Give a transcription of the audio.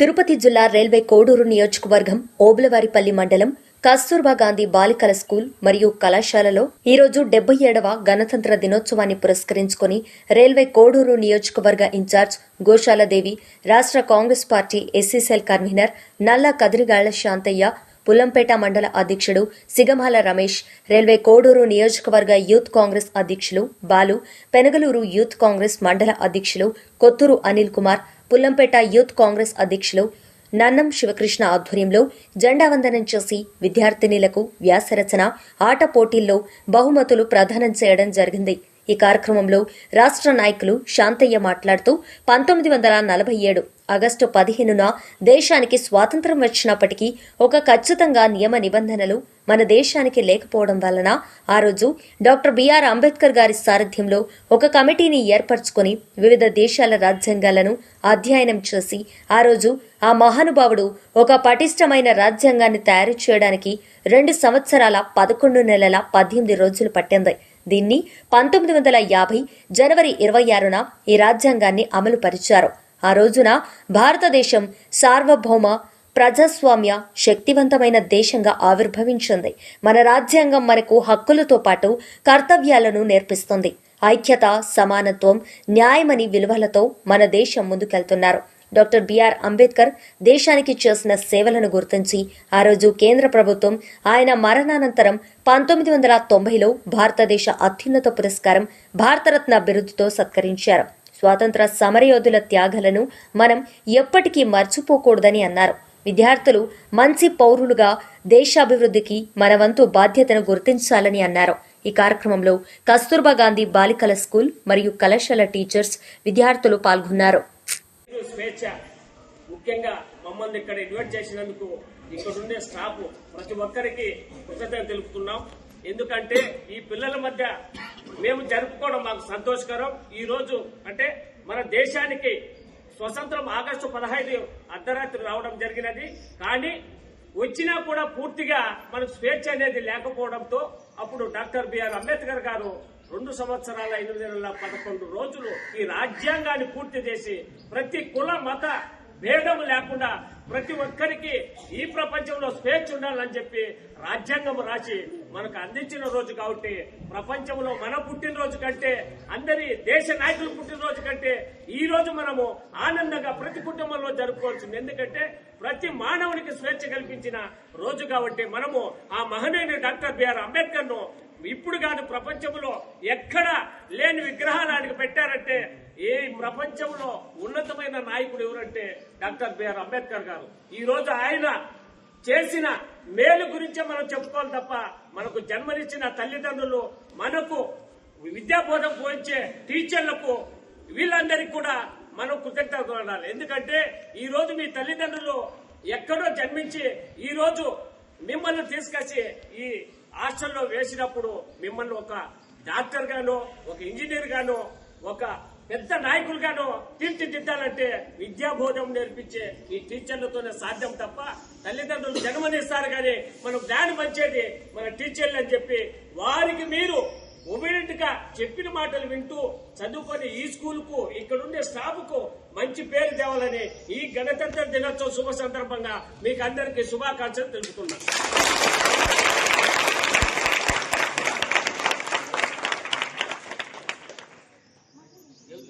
తిరుపతి జిల్లా రైల్వే కోడూరు నియోజకవర్గం ఓబులవారిపల్లి మండలం కస్తూర్బా గాంధీ బాలికల స్కూల్ మరియు కళాశాలలో ఈరోజు డెబ్బై ఏడవ గణతంత్ర దినోత్సవాన్ని పురస్కరించుకుని రైల్వే కోడూరు నియోజకవర్గ ఇన్ఛార్జ్ గోశాలదేవి రాష్ట్ర కాంగ్రెస్ పార్టీ ఎస్సీసెల్ కన్వీనర్ నల్ల కదిరిగాళ్ళ శాంతయ్య పుల్లంపేట మండల అధ్యక్షుడు సిగమాల రమేష్ రైల్వే కోడూరు నియోజకవర్గ యూత్ కాంగ్రెస్ అధ్యక్షులు బాలు పెనగలూరు యూత్ కాంగ్రెస్ మండల అధ్యక్షులు కొత్తూరు అనిల్ కుమార్ పుల్లంపేట యూత్ కాంగ్రెస్ అధ్యక్షులు నన్నం శివకృష్ణ ఆధ్వర్యంలో జెండా వందనం చేసి విద్యార్థినిలకు వ్యాసరచన ఆట పోటీల్లో బహుమతులు ప్రదానం చేయడం జరిగింది. ఈ కార్యక్రమంలో రాష్ట్ర నాయకులు శాంతయ్య మాట్లాడుతూ పంతొమ్మిది వందల నలభై ఏడు ఆగస్టు పదిహేనున దేశానికి స్వాతంత్రం వచ్చినప్పటికీ ఒక ఖచ్చితంగా నియమ నిబంధనలు మన దేశానికి లేకపోవడం వలన ఆ రోజు డాక్టర్ బిఆర్ అంబేద్కర్ గారి సారథ్యంలో ఒక కమిటీని ఏర్పరచుకొని వివిధ దేశాల రాజ్యాంగాలను అధ్యయనం చేసి ఆ రోజు ఆ మహానుభావుడు ఒక పటిష్టమైన రాజ్యాంగాన్ని తయారు చేయడానికి రెండు సంవత్సరాల పదకొండు నెలల పద్దెనిమిది రోజులు పట్టింది. దీన్ని పంతొమ్మిది వందల యాభై జనవరి ఇరవై ఆరున ఈ రాజ్యాంగాన్ని అమలు పరిచారు ఆ రోజున భారతదేశం సార్వభౌమ ప్రజాస్వామ్య శక్తివంతమైన దేశంగా ఆవిర్భవించింది. మన రాజ్యాంగం మనకు హక్కులతో పాటు కర్తవ్యాలను నేర్పిస్తుంది. ఐక్యత సమానత్వం న్యాయమని విలువలతో మన దేశం ముందుకెళ్తున్నారు. డాక్టర్ బిఆర్ అంబేద్కర్ దేశానికి చేసిన సేవలను గుర్తించి ఆ రోజు కేంద్ర ప్రభుత్వం ఆయన మరణానంతరం పంతొమ్మిది వందల తొంభైలో భారతదేశ అత్యున్నత పురస్కారం భారతరత్న బిరుదుతో సత్కరించారు. స్వాతంత్ర సమరయోధుల త్యాగాలను మనం ఎప్పటికీ మర్చిపోకూడదని అన్నారు. విద్యార్థులు మంచి పౌరులుగా దేశాభివృద్ధికి మన వంతు బాధ్యతను గుర్తించాలని అన్నారు. ఈ కార్యక్రమంలో కస్తూర్బా గాంధీ బాలికల స్కూల్ మరియు కళాశాల టీచర్స్ విద్యార్థులు పాల్గొన్నారు. స్వేచ్ఛ. ముఖ్యంగా మమ్మల్ని ఇక్కడ ఇన్వైట్ చేసినందుకు ఇక్కడ ఉండే స్టాఫ్ ప్రతి ఒక్కరికి కృతజ్ఞత తెలుపుతున్నాం. ఎందుకంటే ఈ పిల్లల మధ్య మేము జరుపుకోవడం మాకు సంతోషకరం. ఈ రోజు అంటే మన దేశానికి స్వతంత్రం ఆగస్టు పదహైదు అర్ధరాత్రి రావడం జరిగినది. కానీ వచ్చినా కూడా పూర్తిగా మనకు స్వేచ్ఛ అనేది లేకపోవడంతో అప్పుడు డాక్టర్ బిఆర్ అంబేద్కర్ గారు రెండు సంవత్సరాల ఎనిమిది నెలల పదకొండు రోజులు ఈ రాజ్యాంగాన్ని పూర్తి చేసి ప్రతి కుల మత భేదం లేకుండా ప్రతి ఒక్కరికి ఈ ప్రపంచంలో స్వేచ్ఛ ఉండాలని చెప్పి రాజ్యాంగం రాసి మనకు అందించిన రోజు కాబట్టి ప్రపంచంలో మన పుట్టినరోజు కంటే అందరి దేశ నాయకుల పుట్టినరోజు కంటే ఈ రోజు మనము ఆనందంగా ప్రతి కుటుంబంలో జరుపుకోవాల్సింది. ఎందుకంటే ప్రతి మానవునికి స్వేచ్ఛ కల్పించిన రోజు కాబట్టి మనము ఆ మహనీయుని డాక్టర్ బిఆర్ అంబేద్కర్ను ఇప్పుడు కాదు ప్రపంచంలో ఎక్కడ లేని విగ్రహాలు ఆయనకు పెట్టారంటే ఏ ప్రపంచంలో ఉన్నతమైన నాయకుడు ఎవరంటే డాక్టర్ బిఆర్ అంబేద్కర్ గారు. ఈ రోజు ఆయన చేసిన మేలు గురించే మనం చెప్పుకోవాలి తప్ప మనకు జన్మనిచ్చిన తల్లిదండ్రులు మనకు విద్యాబోధం పోయించే టీచర్లకు వీళ్ళందరికీ కూడా మనం కృతజ్ఞత ఉండాలి ఎందుకంటే ఈ రోజు మీ తల్లిదండ్రులు ఎక్కడో జన్మించి ఈ రోజు మిమ్మల్ని తీసుకొచ్చి ఈ హాస్టల్లో వేసినప్పుడు మిమ్మల్ని ఒక డాక్టర్ గానో ఒక ఇంజనీర్ గానో ఒక పెద్ద నాయకులుగానో తీర్చిదిద్దాలంటే విద్యాబోధం నేర్పించే ఈ టీచర్లతోనే సాధ్యం తప్ప తల్లిదండ్రులు జన్మనిస్తారు కానీ మనం దాని మంచిది మన టీచర్లు అని చెప్పి వారికి మీరు ఒబీడియంట్గా చెప్పిన మాటలు వింటూ చదువుకొని ఈ స్కూల్కు ఇక్కడుండే స్టాఫ్కు మంచి పేరు తేవాలని ఈ గణతంత్ర దినోత్సవ శుభ సందర్భంగా మీకు అందరికీ శుభాకాంక్షలు తెలుపుతున్నాను.